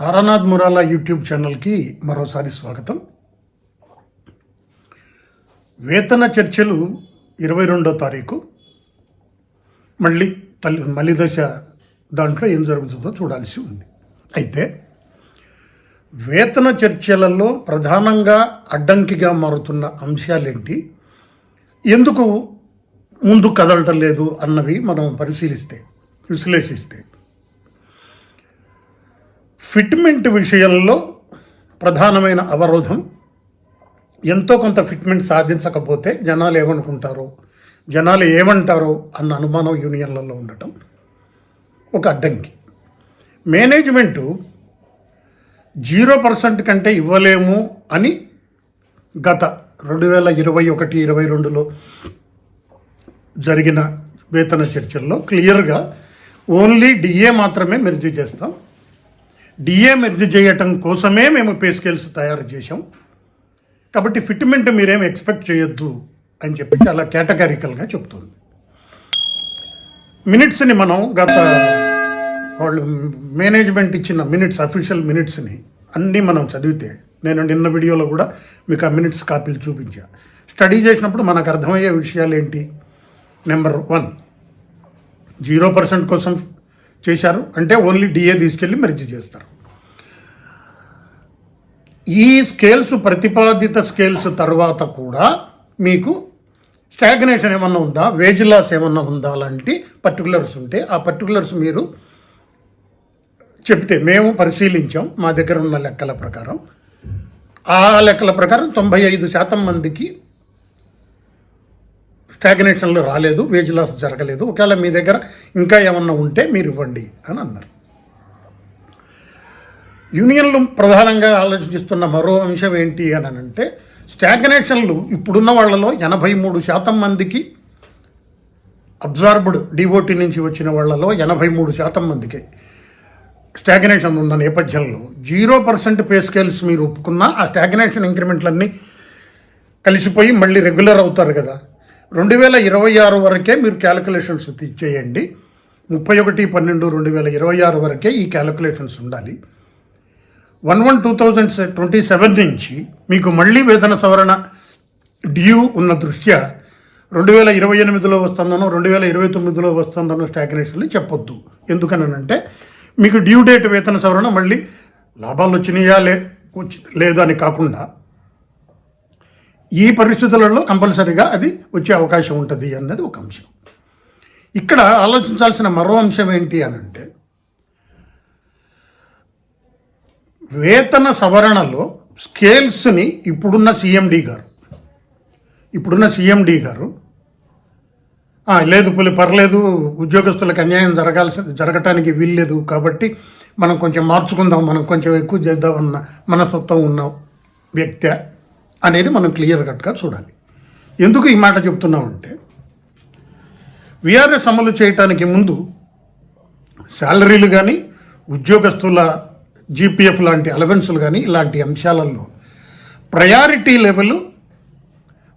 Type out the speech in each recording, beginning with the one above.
Taranath మురాలా YouTube ఛానల్కి మరోసారి స్వాగతం. వేతన చర్చలు ఇరవై రెండో తారీఖు. మళ్ళీ తల్లి మళ్ళీ దశ దాంట్లో ఏం జరుగుతుందో చూడాల్సి ఉంది. అయితే వేతన చర్చలలో ప్రధానంగా అడ్డంకిగా మారుతున్న అంశాలేంటి? ఎందుకు ముందు కదలటం లేదు అన్నవి మనం పరిశీలిస్తే విశ్లేషిస్తే. ఫిట్మెంట్ విషయంలో ప్రధానమైన అవరోధం. ఎంతో కొంత ఫిట్మెంట్ సాధించకపోతే జనాలు ఏమనుకుంటారు? జనాలు ఏమంటారు? అన్న అనుమానం యూనియన్లలో ఉండటం. ఒక అడ్డంకి. మేనేజ్మెంటు జీరో పర్సెంట్ కంటే ఇవ్వలేము అని గత రెండు వేల ఇరవై ఒకటి ఇరవై రెండులో జరిగిన వేతన చర్చల్లో క్లియర్గా ఓన్లీ డిఏ మాత్రమే మెరుజు చేస్తాం. డిఏ మెర్జ్ చేయటం కోసమే మేము పే స్కేల్స్ తయారు చేసాం కాబట్టి ఫిట్మెంట్ మీరేం ఎక్స్పెక్ట్ చేయొద్దు అని చెప్పి చాలా కేటగారికల్గా చెప్తుంది. మినిట్స్ని మనం గత వాళ్ళు మేనేజ్మెంట్ ఇచ్చిన మినిట్స్ అఫీషియల్ మినిట్స్ని అన్నీ మనం చదివితే నేను నిన్న వీడియోలో కూడా మీకు ఆ మినిట్స్ కాపీలు చూపించా. స్టడీ చేసినప్పుడు మనకు అర్థమయ్యే విషయాలు ఏంటి? నెంబర్ వన్ జీరో పర్సెంట్ కోసం చేశారు. అంటే ఓన్లీ డిఏ తీసుకెళ్ళి మెర్జ్ చేస్తారు. ఈ స్కేల్స్ ప్రతిపాదిత స్కేల్స్ తర్వాత కూడా మీకు స్టాగ్నేషన్ ఏమన్నా ఉందా? వేజ్ లాస్ ఏమన్నా ఉందా? లాంటి పర్టికులర్స్ ఉంటే ఆ పర్టికులర్స్ మీరు చెప్తే మేము పరిశీలించాం మా దగ్గర ఉన్న లెక్కల ప్రకారం. ఆ లెక్కల ప్రకారం తొంభై ఐదు శాతం మందికి స్టాగ్నేషన్లు రాలేదు వేజ్ లాస్ జరగలేదు. ఒకవేళ మీ దగ్గర ఇంకా ఏమన్నా ఉంటే మీరు ఇవ్వండి అని అన్నారు. యూనియన్లు ప్రధానంగా ఆలోచిస్తున్న మరో అంశం ఏంటి అని అంటే స్టాగ్నేషన్లు ఇప్పుడున్న వాళ్ళలో ఎనభై మూడు శాతం మందికి అబ్జార్బ్డ్ డివోటీ నుంచి వచ్చిన వాళ్ళలో ఎనభై మూడు శాతం మందికి స్టాగ్నేషన్ ఉన్న నేపథ్యంలో జీరో పర్సెంట్ పే స్కేల్స్ మీరు ఒప్పుకున్నా ఆ స్టాగ్నేషన్ ఇంక్రిమెంట్లన్నీ కలిసిపోయి మళ్ళీ రెగ్యులర్ అవుతారు కదా. రెండు వేల ఇరవై ఆరు వరకే మీరు క్యాలిక్యులేషన్స్ చేయండి ముప్పై ఒకటి పన్నెండు రెండు వేల ఇరవై ఆరు వరకే ఈ క్యాలిక్యులేషన్స్ ఉండాలి. One one two thousand twenty seven నుంచి మీకు మళ్ళీ వేతన సవరణ డ్యూ ఉన్న దృష్ట్యా రెండు వేల ఇరవై ఎనిమిదిలో వస్తుందనో రెండు వేల ఇరవై తొమ్మిదిలో వస్తుందనో స్టాగ్నేషన్లు చెప్పొద్దు. ఎందుకనంటే మీకు డ్యూ డేట్ వేతన సవరణ మళ్ళీ లాభాలు వచ్చినాయా లే వచ్చి- లేదా అని కాకుండా ఈ పరిస్థితులలో కంపల్సరీగా అది వచ్చే అవకాశం ఉంటుంది అన్నది ఒక అంశం. ఇక్కడ ఆలోచించాల్సిన మరో అంశం ఏంటి అని అంటే వేతన సవరణలో స్కేల్స్ని ఇప్పుడున్న సీఎండి గారు ఇప్పుడున్న సీఎండి గారు లేదు పులి పర్లేదు ఉద్యోగస్తులకు అన్యాయం జరగాల్సి జరగటానికి వీల్లేదు కాబట్టి మనం కొంచెం మార్చుకుందాం మనం కొంచెం ఎక్కువ చేద్దామన్న మనస్తత్వం ఉన్న వ్యక్తి అనేది మనం క్లియర్ కట్గా చూడాలి. ఎందుకు ఈ మాట చెప్తున్నామంటే విఆర్ఎస్ అమలు చేయటానికి ముందు శాలరీలు కానీ ఉద్యోగస్తుల జీపీఎఫ్ లాంటి అలవెన్సులు కానీ ఇలాంటి అంశాలలో ప్రయారిటీ లెవెల్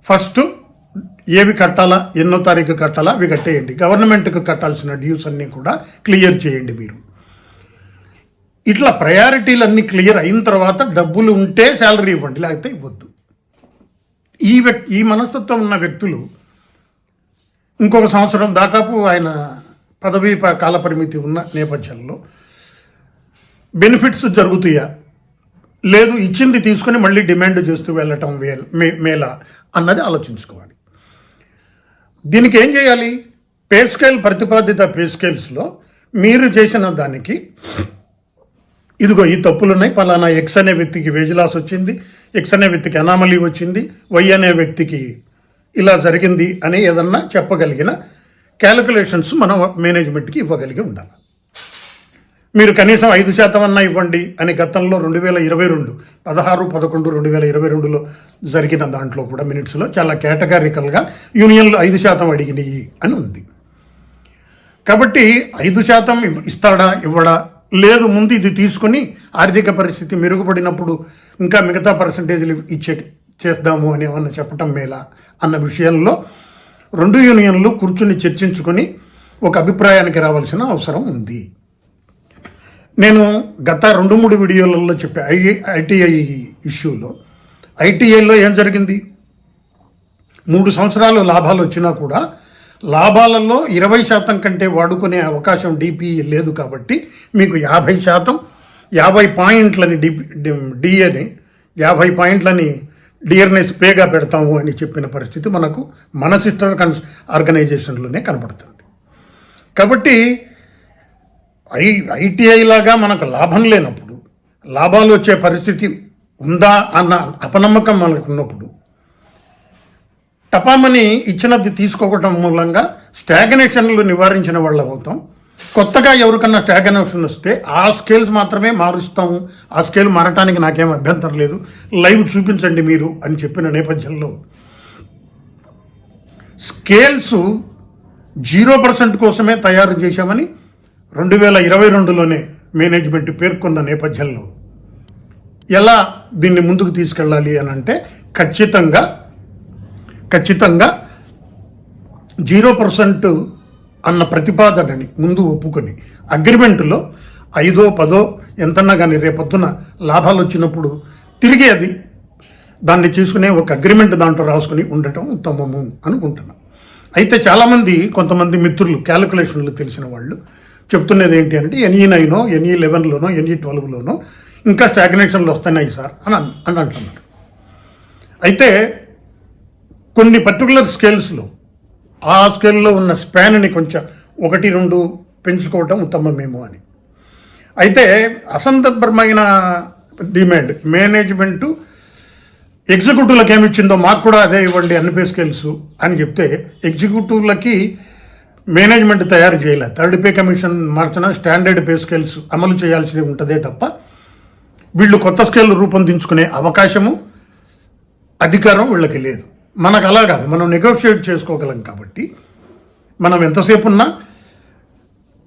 ఫస్ట్ ఏవి కట్టాలా ఎన్నో తారీఖు కట్టాలా అవి కట్టేయండి. గవర్నమెంట్కి కట్టాల్సిన డ్యూస్ అన్నీ కూడా క్లియర్ చేయండి మీరు. ఇట్లా ప్రయారిటీలన్నీ క్లియర్ అయిన తర్వాత డబ్బులు ఉంటే శాలరీ ఇవ్వండి లేకపోతే ఇవ్వద్దు. ఈ వ్యక్తి ఈ మనస్తత్వం ఉన్న వ్యక్తులు ఇంకొక సంవత్సరం దాదాపు ఆయన పదవీ ప- కాల పరిమితి ఉన్న నేపథ్యంలో బెనిఫిట్స్ జరుగుతాయా? లేదు ఇచ్చింది తీసుకొని మళ్ళీ డిమాండ్ చేస్తూ వెళ్ళటం వేల్ మే మేలా అన్నది ఆలోచించుకోవాలి. దీనికి ఏం చేయాలి? పే స్కేల్ ప్రతిపాదిత పే స్కేల్స్లో మీరు చేసిన దానికి ఇదిగో ఈ తప్పులు ఉన్నాయి పలానా ఎక్స్ అనే వ్యక్తికి వేజ్ లాస్ వచ్చింది. ఎక్స్ అనే వ్యక్తికి అనామలీ వచ్చింది. వై అనే వ్యక్తికి ఇలా జరిగింది అని ఏదన్నా చెప్పగలిగిన క్యాలిక్యులేషన్స్ మనం మేనేజ్మెంట్కి ఇవ్వగలిగి ఉండాలి. మీరు కనీసం ఐదు శాతం అన్నా ఇవ్వండి అని గతంలో రెండు వేల ఇరవై రెండు పదహారు పదకొండు రెండు వేల ఇరవై రెండులో జరిగిన దాంట్లో కూడా మినిట్స్లో చాలా కేటగారికల్గా యూనియన్లు ఐదు శాతం అడిగినాయి అని ఉంది. కాబట్టి ఐదు శాతం ఇవ్- ఇస్తాడా ఇవ్వడా లేదు ముందు ఇది తీసుకొని ఆర్థిక పరిస్థితి మెరుగుపడినప్పుడు ఇంకా మిగతా పర్సంటేజీలు ఇచ్చే చేద్దాము అని ఏమన్నా చెప్పటం మేలా అన్న విషయంలో రెండు యూనియన్లు కూర్చుని చర్చించుకొని ఒక అభిప్రాయానికి రావాల్సిన అవసరం ఉంది. నేను గత రెండు మూడు వీడియోలలో చెప్పా ఐ ఐటీఐ ఇష్యూలో. ఐటీఐలో ఏం జరిగింది? మూడు సంవత్సరాలు లాభాలు వచ్చినా కూడా లాభాలలో ఇరవై శాతం కంటే వాడుకునే అవకాశం డిపిఈ లేదు కాబట్టి మీకు యాభై శాతం యాభై పాయింట్లని డిపి డిఏని యాభై పాయింట్లని డియర్నెస్ పేగా పెడతాము అని చెప్పిన పరిస్థితి మనకు మన సిస్టర్ కన్స్ ఆర్గనైజేషన్లోనే కనపడుతుంది కాబట్టి ఐ ఐటీఐ లాగా మనకు లాభం లేనప్పుడు లాభాలు వచ్చే పరిస్థితి ఉందా అన్న అపనమ్మకం మనకు ఉన్నప్పుడు టపామని ఇచ్చినది తీసుకోవటం మూలంగా స్టాగ్నేషన్లు నివారించిన వాళ్ళం అవుతాం. కొత్తగా ఎవరికన్నా స్టాగ్నేషన్ వస్తే ఆ స్కేల్స్ మాత్రమే మారుస్తాము. ఆ స్కేల్ మారటానికి నాకేం అభ్యంతరం లేదు. లైవ్ చూపించండి మీరు అని చెప్పిన నేపథ్యంలో స్కేల్స్ జీరో పర్సెంట్ కోసమే తయారు చేశామని రెండు వేల ఇరవై రెండులోనే మేనేజ్మెంట్ పేర్కొన్న నేపథ్యంలో ఎలా దీన్ని ముందుకు తీసుకెళ్ళాలి అని అంటే ఖచ్చితంగా ఖచ్చితంగా జీరో పర్సెంట్ అన్న ప్రతిపాదనని ముందు ఒప్పుకొని అగ్రిమెంట్లో ఐదో పదో ఎంతన్నా కానీ రేపొద్దున లాభాలు వచ్చినప్పుడు తిరిగి అది దాన్ని తీసుకునే ఒక అగ్రిమెంట్ దాంట్లో రాసుకుని ఉండటం ఉత్తమము అనుకుంటున్నాను అయితే చాలామంది కొంతమంది మిత్రులు క్యాలిక్యులేషన్లు తెలిసిన వాళ్ళు చెప్తున్నది ఏంటి అంటే ఎన్ఈ నైనో ఎన్ఈ లెవెన్లోనో ఎన్ఈ ట్వెల్వ్లోనో ఇంకా స్టాగ్నేషన్లు వస్తున్నాయి సార్ అని అని అంటున్నారు. అయితే కొన్ని పర్టికులర్ స్కేల్స్లో ఆ స్కేల్లో ఉన్న స్పాన్ని కొంచెం ఒకటి రెండు పెంచుకోవటం ఉత్తమమేమో అని. అయితే అసందర్భమైన డిమాండ్ మేనేజ్మెంటు ఎగ్జిక్యూటివ్లకు ఏమి ఇచ్చిందో మాకు కూడా అదే ఇవ్వండి అన్ని పే స్కేల్స్ అని చెప్తే ఎగ్జిక్యూటివ్లకి మేనేజ్మెంట్ తయారు చేయలే. థర్డ్ పే కమిషన్ మార్చిన స్టాండర్డ్ పే స్కేల్స్ అమలు చేయాల్సి ఉంటుందే తప్ప వీళ్ళు కొత్త స్కేల్ రూపొందించుకునే అవకాశము అధికారం వీళ్ళకి లేదు. మనకు అలా కాదు మనం నెగోషియేట్ చేసుకోగలం కాబట్టి మనం ఎంతసేపు ఉన్నా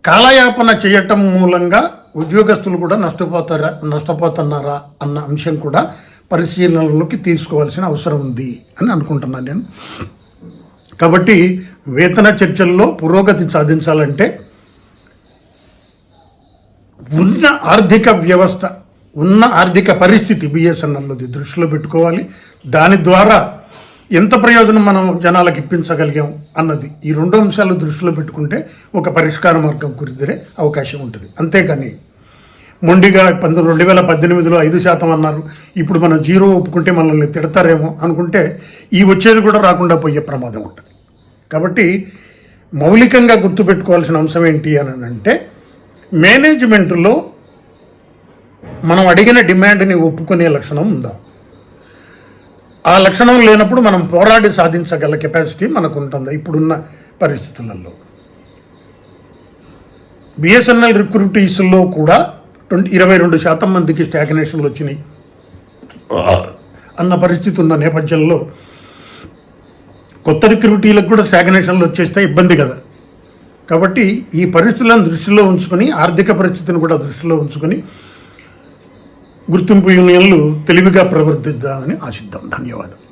కాలయాపన చేయటం మూలంగా ఉద్యోగస్తులు కూడా నష్టపోతారా నష్టపోతున్నారా అన్న అంశం కూడా పరిశీలనలోకి తీసుకోవాల్సిన అవసరం ఉంది అని అనుకుంటున్నాను నేను. కాబట్టి వేతన చర్చల్లో పురోగతి సాధించాలంటే ఉన్న ఆర్థిక వ్యవస్థ ఉన్న ఆర్థిక పరిస్థితి బిఎస్ఎన్ఎల్ది దృష్టిలో పెట్టుకోవాలి. దాని ద్వారా ఎంత ప్రయోజనం మనం జనాలకు ఇప్పించగలిగాం అన్నది ఈ రెండు అంశాలు దృష్టిలో పెట్టుకుంటే ఒక పరిష్కార మార్గం కుదిరే అవకాశం ఉంటుంది. అంతేకాని మొండిగా పంతొమ్మిది రెండు వేల పద్దెనిమిదిలో ఐదు శాతం అన్నారు. ఇప్పుడు మనం జీరో ఒప్పుకుంటే మనల్ని తిడతారేమో అనుకుంటే ఈ వచ్చేది కూడా రాకుండా పోయే ప్రమాదం ఉంటుంది. కాబట్టి మౌలికంగా గుర్తుపెట్టుకోవాల్సిన అంశం ఏంటి అని అంటే మేనేజ్మెంట్లో మనం అడిగిన డిమాండ్ని ఒప్పుకునే లక్షణం ఉందా? ఆ లక్షణం లేనప్పుడు మనం పోరాడి సాధించగల కెపాసిటీ మనకు ఉంటుంది ఇప్పుడున్న పరిస్థితులలో. బిఎస్ఎన్ఎల్ రిక్రూటీస్లో కూడా ట్వంటీ ఇరవై రెండు శాతం మందికి స్టాగ్నేషన్లు వచ్చినాయి. అన్న పరిస్థితి ఉన్న నేపథ్యంలో కొత్త రిక్రూటీలకు కూడా స్టాగ్నేషన్లు వచ్చేస్తే ఇబ్బంది కదా. కాబట్టి ఈ పరిస్థితులను దృష్టిలో ఉంచుకొని ఆర్థిక పరిస్థితిని కూడా దృష్టిలో ఉంచుకొని గుర్తింపు యూనియన్లు తెలివిగా ప్రవర్తిద్దామని ఆశిద్దాం. ధన్యవాదాలు.